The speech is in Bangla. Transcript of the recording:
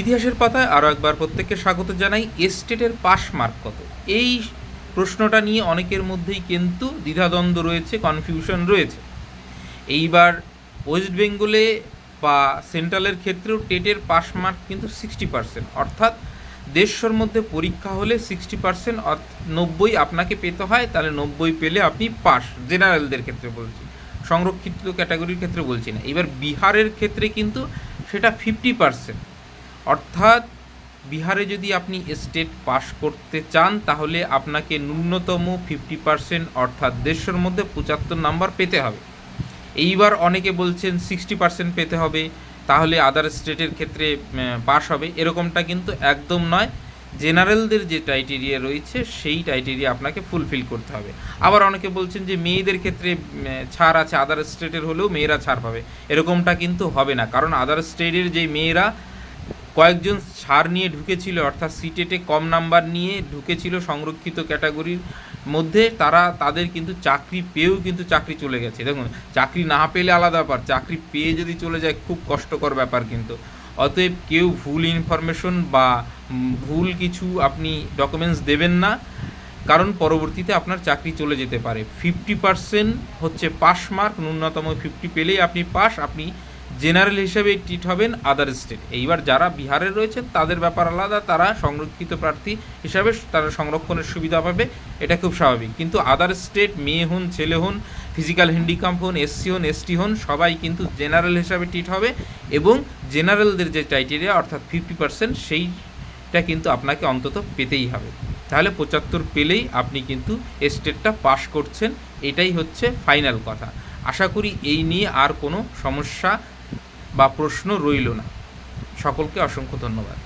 ইতিহাসের পাতায় আরও একবার প্রত্যেককে স্বাগত জানাই। এস্টেটের পাস মার্ক কত? এই প্রশ্নটা নিয়ে অনেকের মধ্যেই কিন্তু দ্বিধাদ্বন্দ্ব রয়েছে কনফিউশন রয়েছে। এইবার ওয়েস্ট বেঙ্গলে বা সেন্ট্রালের ক্ষেত্রেও টেটের পাস মার্ক কিন্তু সিক্সটি পার্সেন্ট অর্থাৎ দেড়শোর মধ্যে পরীক্ষা হলে সিক্সটি পার্সেন্ট নব্বই আপনাকে পেতে হয়, তাহলে নব্বই পেলে আপনি পাস জেনারেলদের ক্ষেত্রে বলছি। সংরক্ষিত ক্যাটাগরির ক্ষেত্রে বলছি না। এবার বিহারের ক্ষেত্রে কিন্তু সেটা ফিফটি পার্সেন্ট অর্থাৎ বিহারে যদি আপনি স্টেট পাস করতে চান, তাহলে আপনাকে ন্যূনতম ফিফটি পার্সেন্ট অর্থাৎ দেড়শোর মধ্যে পঁচাত্তর নাম্বার পেতে হবে। এইবার অনেকে বলছেন সিক্সটি পার্সেন্ট পেতে হবে, তাহলে আদার স্টেটের ক্ষেত্রে পাস হবে। এরকমটা কিন্তু একদম নয়। জেনারেলদের যে ক্রাইটেরিয়া রয়েছে, সেই ক্রাইটেরিয়া আপনাকে ফুলফিল করতে হবে। আবার অনেকে বলছেন যে মেয়েদের ক্ষেত্রে ছাড় আছে আদার স্টেটের হলেও মেয়েরা ছাড় পাবে। এরকমটা কিন্তু হবে না। কারণ আদার স্টেটের যে মেয়েরা কয়েকজন ছাড় নিয়ে ঢুকেছিল, অর্থাৎ সিটেটে কম নাম্বার নিয়ে ঢুকেছিল সংরক্ষিত ক্যাটাগরির মধ্যে। তারা, তাদের কিন্তু চাকরি পেয়েও কিন্তু চাকরি চলে গেছে। দেখুন, চাকরি না পেলে আলাদা ব্যাপার। চাকরি পেয়ে যদি চলে যায়, খুব কষ্টকর ব্যাপার কিন্তু। অতএব কেউ ভুল ইনফরমেশন বা ভুল কিছু আপনি ডকুমেন্টস দেবেন না, কারণ পরবর্তীতে আপনার চাকরি চলে যেতে পারে। ফিফটি পার্সেন্ট হচ্ছে পাস মার্ক ন্যূনতম ফিফটি পেলেই আপনি পাস আপনি জেনারেল হিসেবে ট্রিট হবেন আদার স্টেট এইবার যারা বিহারে রয়েছেন তাদের ব্যাপার আলাদা, তারা সংরক্ষিত প্রার্থী হিসাবে তারা সংরক্ষণের সুবিধা পাবে, এটা খুব স্বাভাবিক। কিন্তু আদার স্টেট মেয়ে হন, ছেলে হন ফিজিক্যাল হ্যান্ডিক্যাম্প হন এসসি হন এসটি হন, সবাই কিন্তু জেনারেল হিসাবে ট্রিট হবে এবং জেনারেলদের যে ক্রাইটেরিয়া অর্থাৎ ফিফটি পার্সেন্ট সেইটা কিন্তু আপনাকে অন্তত পেতেই হবে। তাহলে পঁচাত্তর পেলেই আপনি কিন্তু স্টেটটা পাস করছেন, এটাই হচ্ছে ফাইনাল কথা। আশা করি এই নিয়ে আর কোনো সমস্যা বা প্রশ্ন রইল না। সকলকে অসংখ্য ধন্যবাদ।